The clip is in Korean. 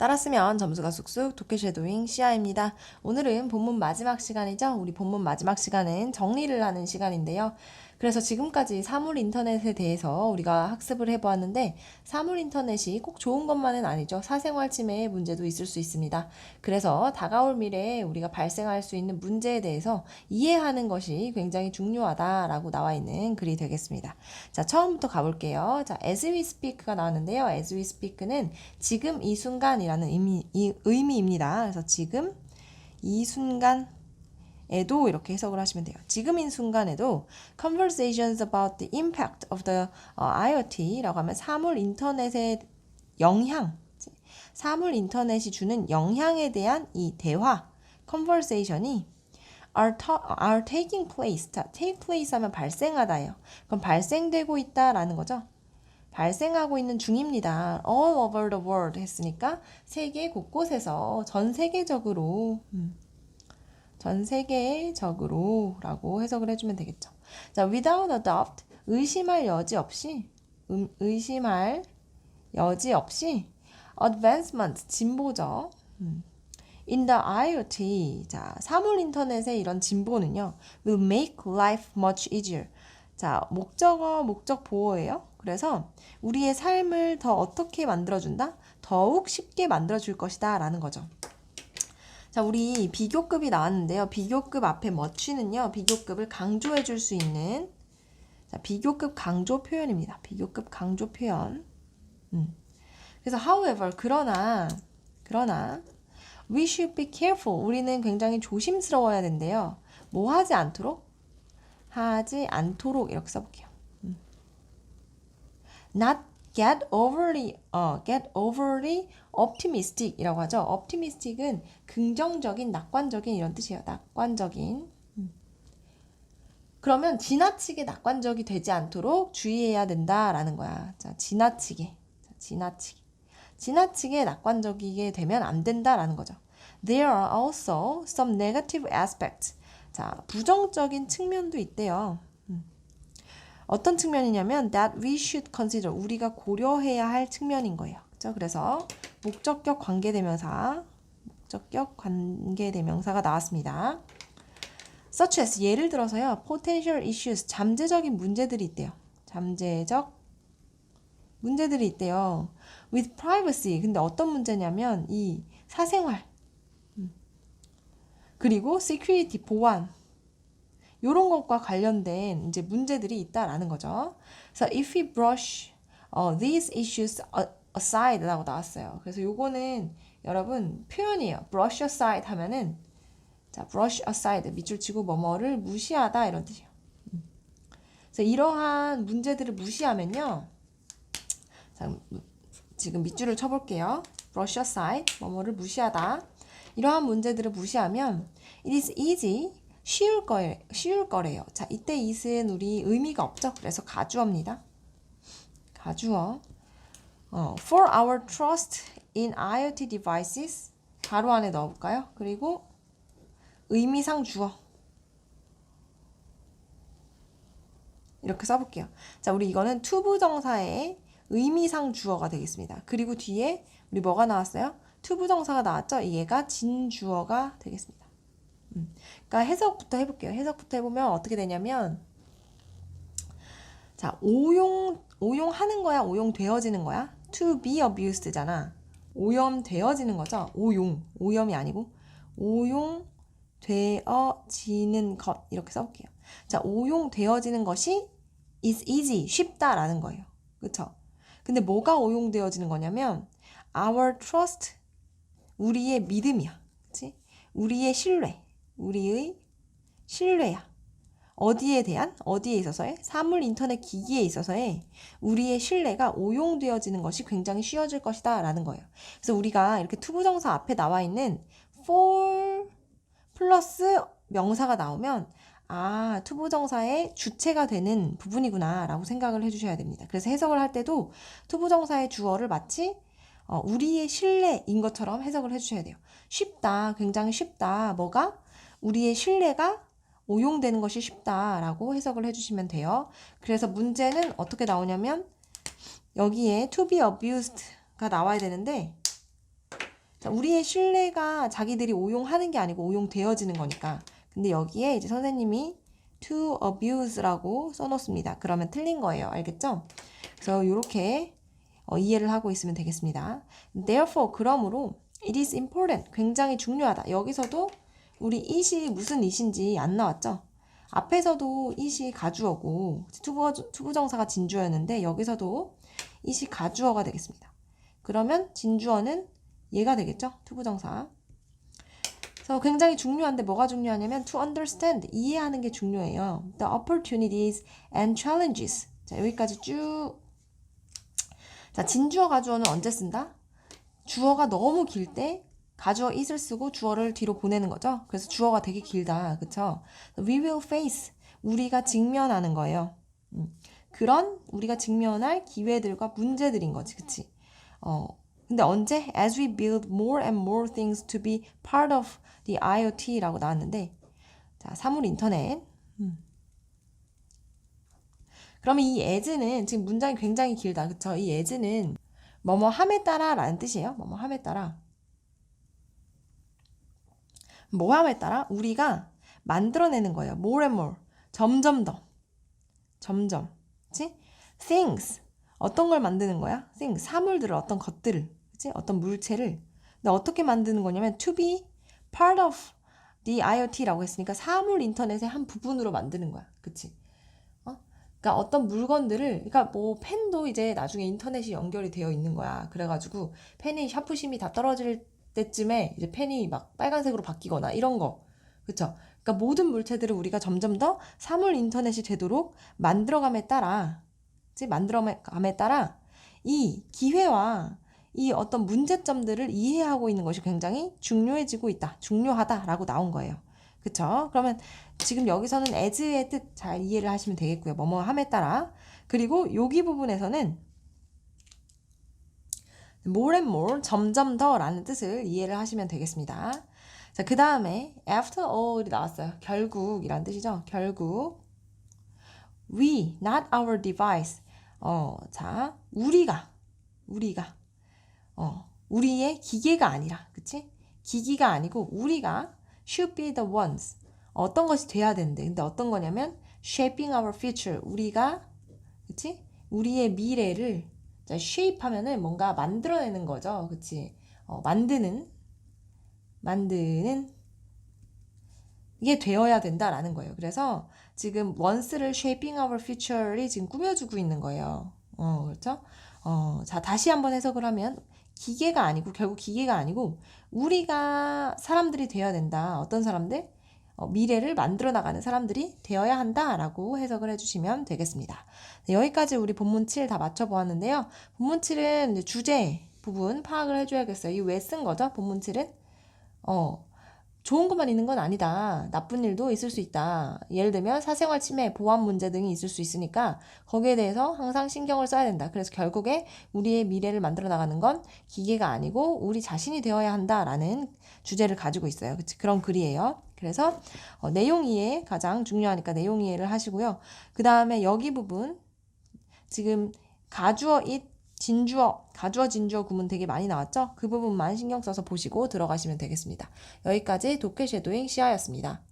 따랐으면 점수가 쑥쑥 도쿄 쉐도잉 시아입니다. 오늘은 본문 마지막 시간이죠. 우리 본문 마지막 시간은 정리를 하는 시간인데요. 그래서 지금까지 사물 인터넷에 대해서 우리가 학습을 해보았는데 사물 인터넷이 꼭 좋은 것만은 아니죠. 사생활 침해의 문제도 있을 수 있습니다. 그래서 다가올 미래에 우리가 발생할 수 있는 문제에 대해서 이해하는 것이 굉장히 중요하다라고 나와 있는 글이 되겠습니다. 자, 처음부터 가볼게요. 자, as we speak가 나왔는데요. as we speak는 지금 이 순간이라는 의미, 이, 의미입니다. 그래서 지금 이 순간 에도 이렇게 해석을 하시면 돼요. 지금인 순간에도 conversations about the impact of the 어, IoT라고 하면 사물 인터넷의 영향, 사물 인터넷이 주는 영향에 대한 이 대화, conversation이 are, are taking place. 자, take place 하면 발생하다예요. 그럼 발생되고 있다라는 거죠. 발생하고 있는 중입니다. all over the world 했으니까 세계 곳곳에서 전 세계적으로 음. 전 세계적으로 라고 해석을 해주면 되겠죠. 자, without a doubt 의심할 여지 없이 음, 의심할 여지 없이 advancement 진보죠. 음. In the IoT 자 사물 인터넷의 이런 진보는요 will make life much easier. 자 목적어 목적 보호예요. 그래서 우리의 삶을 더 어떻게 만들어준다? 더욱 쉽게 만들어줄 것이다 라는 거죠. 자, 우리 비교급이 나왔는데요. 비교급 앞에 멋취는요. 비교급을 강조해 줄 수 있는 자, 비교급 강조 표현입니다. 비교급 강조 표현. 음. 그래서 however 그러나 그러나 we should be careful. 우리는 굉장히 조심스러워야 된대요. 뭐 하지 않도록? 하지 않도록 이렇게 써볼게요. 음. Not get overly 어 get overly optimistic이라고 하죠. optimistic은 긍정적인, 낙관적인 이런 뜻이에요. 낙관적인. 음. 그러면 지나치게 낙관적이 되지 않도록 주의해야 된다라는 거야. 자, 지나치게. 자, 지나치게. 지나치게 낙관적이게 되면 안 된다라는 거죠. There are also some negative aspects. 자, 부정적인 측면도 있대요. 음. 어떤 측면이냐면 that we should consider 우리가 고려해야 할 측면인 거예요. 그렇죠? 그래서 목적격 관계대명사 목적격 관계대명사가 나왔습니다. such as 예를 들어서요. potential issues 잠재적인 문제들이 있대요. 잠재적 문제들이 있대요. with privacy 근데 어떤 문제냐면 이 사생활 음. 그리고 security 보안 요런 것과 관련된 이제 문제들이 있다라는 거죠. 그래서 if we brush uh, these issues aside라고 나왔어요. 그래서 요거는 여러분 표현이에요. brush aside 하면은 자 brush aside 밑줄 치고 뭐뭐를 무시하다 이런 뜻이에요. 음. 그래서 이러한 문제들을 무시하면요. 자 지금 밑줄을 쳐볼게요. brush aside 뭐뭐를 무시하다. 이러한 문제들을 무시하면 it is easy 쉬울 거에 쉬울 거래요. 자, 이때 it은 우리 의미가 없죠. 그래서 가주어입니다. 가주어. 어, for our trust in IoT devices 가로 안에 넣어볼까요? 그리고 의미상 주어. 이렇게 써볼게요. 자, 우리 이거는 투부정사의 의미상 주어가 되겠습니다. 그리고 뒤에 우리 뭐가 나왔어요? 투부정사가 나왔죠? 얘가 진주어가 되겠습니다. 음. 그러니까 해석부터 해볼게요. 해석부터 해보면 어떻게 되냐면 자 오용 오용하는 거야, 오용되어지는 거야? To be abused잖아. 오염되어지는 거죠. 오용, 오염이 아니고 오용되어지는 것 이렇게 써볼게요. 자 오용되어지는 것이 is easy 쉽다라는 거예요. 그렇죠? 근데 뭐가 오용되어지는 거냐면 our trust 우리의 믿음이야. 그렇지? 우리의 신뢰. 우리의 신뢰야. 어디에 대한? 어디에 있어서의? 사물 인터넷 기기에 있어서의 우리의 신뢰가 오용되어지는 것이 굉장히 쉬워질 것이다 라는 거예요. 그래서 우리가 이렇게 투부정사 앞에 나와 있는 for 플러스 명사가 나오면 아, 투부정사의 주체가 되는 부분이구나 라고 생각을 해주셔야 됩니다. 그래서 해석을 할 때도 투부정사의 주어를 마치 어, 우리의 신뢰인 것처럼 해석을 해주셔야 돼요. 쉽다, 굉장히 쉽다. 뭐가? 우리의 신뢰가 오용되는 것이 쉽다라고 해석을 해주시면 돼요. 그래서 문제는 어떻게 나오냐면 여기에 to be abused가 나와야 되는데 자, 우리의 신뢰가 자기들이 오용하는 게 아니고 오용되어지는 거니까. 근데 여기에 이제 선생님이 to abuse라고 써놓습니다. 그러면 틀린 거예요. 알겠죠? 그래서 이렇게 어, 이해를 하고 있으면 되겠습니다. Therefore, 그러므로 it is important. 굉장히 중요하다. 여기서도 우리 it이 무슨 it인지 안 나왔죠? 앞에서도 it이 가주어고 투부, 투부정사가 진주어였는데 여기서도 it이 가주어가 되겠습니다. 그러면 진주어는 얘가 되겠죠? 투부정사. 그래서 굉장히 중요한데 뭐가 중요하냐면 to understand 이해하는 게 중요해요. The opportunities and challenges. 자 여기까지 쭉. 자 진주어 가주어는 언제 쓴다? 주어가 너무 길 때 가주어 it을 쓰고 주어를 뒤로 보내는 거죠. 그래서 주어가 되게 길다, 그쵸? We will face 우리가 직면하는 거예요. 음, 그런 우리가 직면할 기회들과 문제들인 거지, 그치? 어, 근데 언제? As we build more and more things to be part of the IoT라고 나왔는데, 자, 사물 인터넷. 음. 그러면 이 as는 지금 문장이 굉장히 길다, 그쵸? 이 as는 뭐뭐 함에 따라 라는 뜻이에요. 뭐뭐 함에 따라. 뭐 함에 따라 우리가 만들어내는 거예요. more and more. 점점 더. 점점. 그치? things. 어떤 걸 만드는 거야? things. 사물들을, 어떤 것들을. 그치? 어떤 물체를. 근데 어떻게 만드는 거냐면 to be part of the IoT라고 했으니까 사물 인터넷의 한 부분으로 만드는 거야. 그치? 어? 그러니까 어떤 물건들을, 그러니까 뭐 펜도 이제 나중에 인터넷이 연결이 되어 있는 거야. 그래가지고 펜이 샤프심이 다 떨어질 때쯤에 이제 펜이 막 빨간색으로 바뀌거나 이런 거. 그쵸? 그러니까 모든 물체들을 우리가 점점 더 사물 인터넷이 되도록 만들어감에 따라, 그치? 만들어감에 따라 이 기회와 이 어떤 문제점들을 이해하고 있는 것이 굉장히 중요해지고 있다. 중요하다라고 나온 거예요. 그쵸? 그러면 지금 여기서는 as의 뜻 잘 이해를 하시면 되겠고요. 뭐뭐 함에 따라. 그리고 여기 부분에서는 more and more, 점점 더 라는 뜻을 이해를 하시면 되겠습니다. 자, 그 다음에 after all이 나왔어요. 결국이란 뜻이죠. 결국. we, not our device. 어, 자, 우리가, 우리가, 어, 우리의 기계가 아니라, 그치? 기기가 아니고 우리가 should be the ones. 어떤 것이 돼야 되는데. 근데 어떤 거냐면 shaping our future. 우리가, 그치? 우리의 미래를 자, shape 하면은 뭔가 만들어내는 거죠. 그치? 어, 만드는, 만드는, 이게 되어야 된다라는 거예요. 그래서 지금 once를 shaping our future이 지금 꾸며주고 있는 거예요. 어, 그렇죠? 어, 자, 다시 한번 해석을 하면 기계가 아니고, 결국 기계가 아니고, 우리가 사람들이 되어야 된다. 어떤 사람들? 어, 미래를 만들어 나가는 사람들이 되어야 한다라고 해석을 해주시면 되겠습니다. 네, 여기까지 우리 본문 7 다 맞춰보았는데요. 본문 7은 이제 주제 부분 파악을 해줘야겠어요. 이 왜 쓴 거죠? 본문 7은? 어, 좋은 것만 있는 건 아니다. 나쁜 일도 있을 수 있다. 예를 들면 사생활 침해, 보안 문제 등이 있을 수 있으니까 거기에 대해서 항상 신경을 써야 된다. 그래서 결국에 우리의 미래를 만들어 나가는 건 기계가 아니고 우리 자신이 되어야 한다라는 주제를 가지고 있어요. 그치? 그런 글이에요. 그래서 어, 내용 이해 가장 중요하니까 내용 이해를 하시고요. 그 다음에 여기 부분 지금 가주어 it 진주어, 가주어, 진주어 구문 되게 많이 나왔죠? 그 부분만 신경 써서 보시고 들어가시면 되겠습니다. 여기까지 도쿄 쉐도잉 시아였습니다.